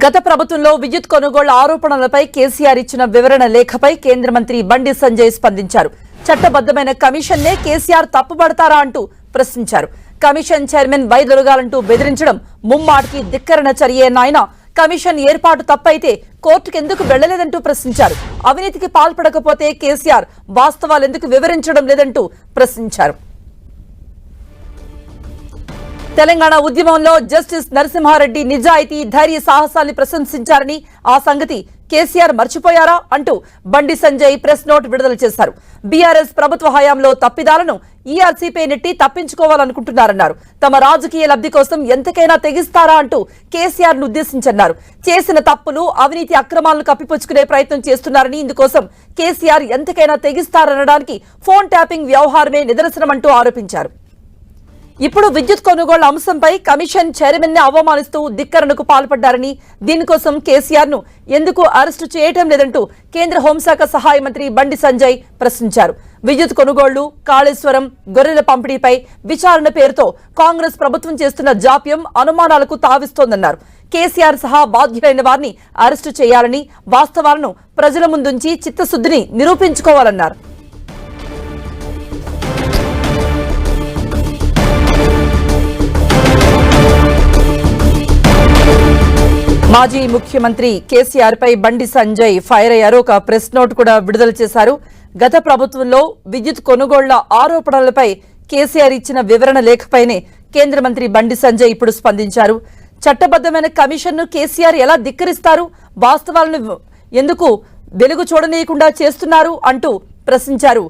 గత ప్రభుత్వంలో విద్యుత్ కొనుగోళ్ళ ఆరోపణలపై కేసీఆర్ ఇచ్చిన వివరణ లేఖపై కేంద్ర మంత్రి బండి సంజయ్ స్పందించారు. చట్టబద్దమైన కమిషన్నే కేసీఆర్ తప్పుపడతారా అంటూ ప్రశ్నించారు. కమిషన్ చైర్మన్ వైదొలగాలంటూ బెదిరించడం ముమ్మాటికి ధిక్కరణ చర్యే నాయన. కమిషన్ ఏర్పాటు తప్పైతే కోర్టుకు ఎందుకు వెళ్ళలేదంటూ ప్రశ్నించారు. అవినీతికి పాల్పడకపోతే కేసీఆర్ వాస్తవాలు ఎందుకు వివరించడం లేదంటూ ప్రశ్నించారు. తెలంగాణ ఉద్యమంలో జస్టిస్ నరసింహారెడ్డి నిజాయితీ ధైర్య సాహసాల్ని ప్రశంసించారని ఆ సంగతి కేసీఆర్ మర్చిపోయారా అంటూ బండి సంజయ్ ప్రెస్ నోట్ విడుదల చేశారు. బీఆర్ఎస్ ప్రభుత్వ హయాంలో తప్పిదాలను ఈఆర్సీపై నెట్టి తప్పించుకోవాలనుకుంటున్నారన్నారు. తమ రాజకీయ లబ్ధి కోసం ఎంతకైనా తెగిస్తారా అంటూ కేసీఆర్ను ఉద్దేశించన్నారు. చేసిన తప్పులు అవినీతి అక్రమాలను కప్పిపుచ్చుకునే ప్రయత్నం చేస్తున్నారని ఇందుకోసం కేసీఆర్ ఎంతకైనా తెగిస్తారనడానికి ఫోన్ ట్యాపింగ్ వ్యవహారమే నిదర్శనమంటూ ఆరోపించారు. ఇప్పుడు విద్యుత్ కొనుగోళ్ళ అంశంపై కమిషన్ చైర్మన్ని అవమానిస్తూ ధిక్కరణకు పాల్పడ్డారని దీనికోసం కేసీఆర్ను ఎందుకు అరెస్టు చేయటం లేదంటూ కేంద్ర హోంశాఖ సహాయ మంత్రి బండి సంజయ్ ప్రశ్నించారు. విద్యుత్ కొనుగోళ్ళు కాళేశ్వరం గొర్రెల పంపిణీపై విచారణ పేరుతో కాంగ్రెస్ ప్రభుత్వం చేస్తున్న జాప్యం అనుమానాలకు తావిస్తోందన్నారు. కేసీఆర్ సహా బాధ్యులైన వారిని అరెస్టు చేయాలని వాస్తవాలను ప్రజల ముందుంచి చిత్తశుద్ధిని నిరూపించుకోవాలన్నారు. మాజీ ముఖ్యమంత్రి కేసీఆర్ పై బండి సంజయ్ ఫైర్ అయ్యారు. ఒక ప్రెస్ నోట్ కూడా విడుదల చేశారు. గత ప్రభుత్వంలో విద్యుత్ కొనుగోళ్ళ ఆరోపణలపై కేసీఆర్ ఇచ్చిన వివరణ లేఖపైనే కేంద్ర మంత్రి బండి సంజయ్ ఇప్పుడు స్పందించారు. చట్టబద్దమైన కమిషన్ను కేసీఆర్ ఎలా ధిక్కరిస్తారు? వాస్తవాలను ఎందుకు వెలుగు చూడనీయకుండా చేస్తున్నారు అంటూ ప్రశ్నించారు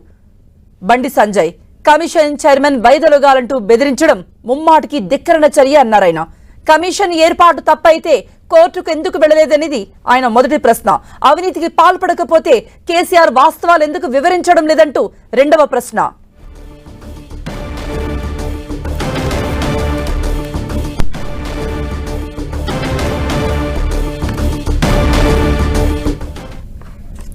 బండి సంజయ్. కమిషన్ చైర్మన్ వైదొలగాలంటూ బెదిరించడం ముమ్మాటికి ధిక్కరణ చర్య అన్నారాయన. కమిషన్ ఏర్పాటు తప్పైతే కోర్టుకు ఎందుకు వెళ్ళలేదనేది ఆయన మొదటి ప్రశ్న. అవినీతికి పాల్పడకపోతే కేసీఆర్ వాస్తవాలు ఎందుకు వివరించడం లేదంటూ రెండవ ప్రశ్న.